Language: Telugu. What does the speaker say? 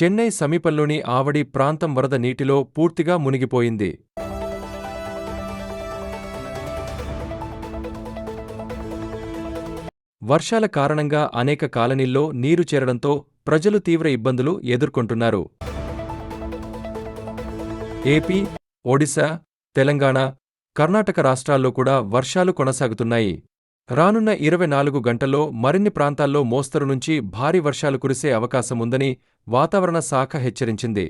చెన్నై సమీపంలోని ఆవడి ప్రాంతం వరద నీటిలో పూర్తిగా మునిగిపోయింది. వర్షాల కారణంగా అనేక కాలనీల్లో నీరు చేరడంతో ప్రజలు తీవ్ర ఇబ్బందులు ఎదుర్కొంటున్నారు. ఏపీ ఒడిశా తెలంగాణ కర్ణాటక రాష్ట్రాల్లో కూడా వర్షాలు కొనసాగుతున్నాయి. రానున్న ఇరవై నాలుగు గంటల్లో మరిన్ని ప్రాంతాల్లో మోస్తరు నుంచి భారీ వర్షాలు కురిసే అవకాశం ఉందని వాతావరణ శాఖ హెచ్చరించింది.